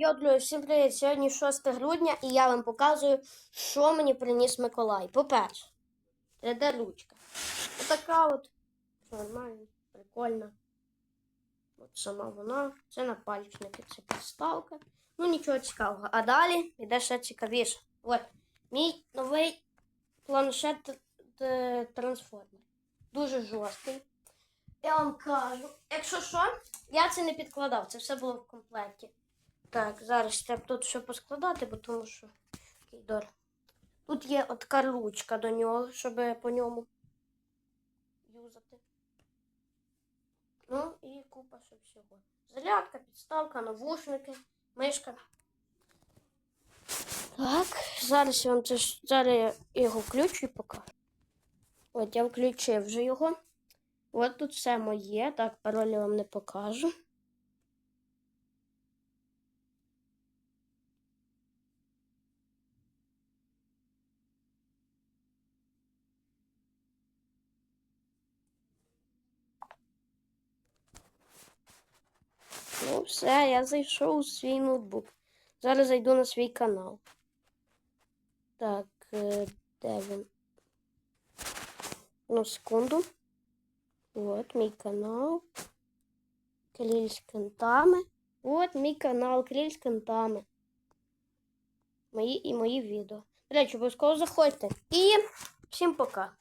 Йо, друзі, всім привіт! Сьогодні 6 грудня і я вам показую, що мені приніс Миколай. По-перше, 3D ручка. Отака от. Нормально, прикольна. От сама вона. Це на пальчники, це підставка. Ну, нічого цікавого. А далі йде ще цікавіше. От, мій новий планшет трансформер. Дуже жорсткий. Я вам кажу, якщо що, я це не підкладав, це все було в комплекті. Так, зараз треба тут все поскладати, бо тому що Кейдор. Тут є от ручка до нього, щоб по ньому юзати. Ну і купа ще всього. Зарядка, підставка, навушники, мишка. Так, зараз я вам це зараз я його включу і покажу. От я включив вже його. От тут все моє. Так, пароль вам не покажу. Ну, все, я зайшов у свій ноутбук. Зараз зайду на свій канал. Так, е, де він? Ну, секунду. От мій канал. Кріль з кентами. От мій канал Кріль з кентами. Мої і мої відео. До речі, обов'язково заходьте. І всім пока.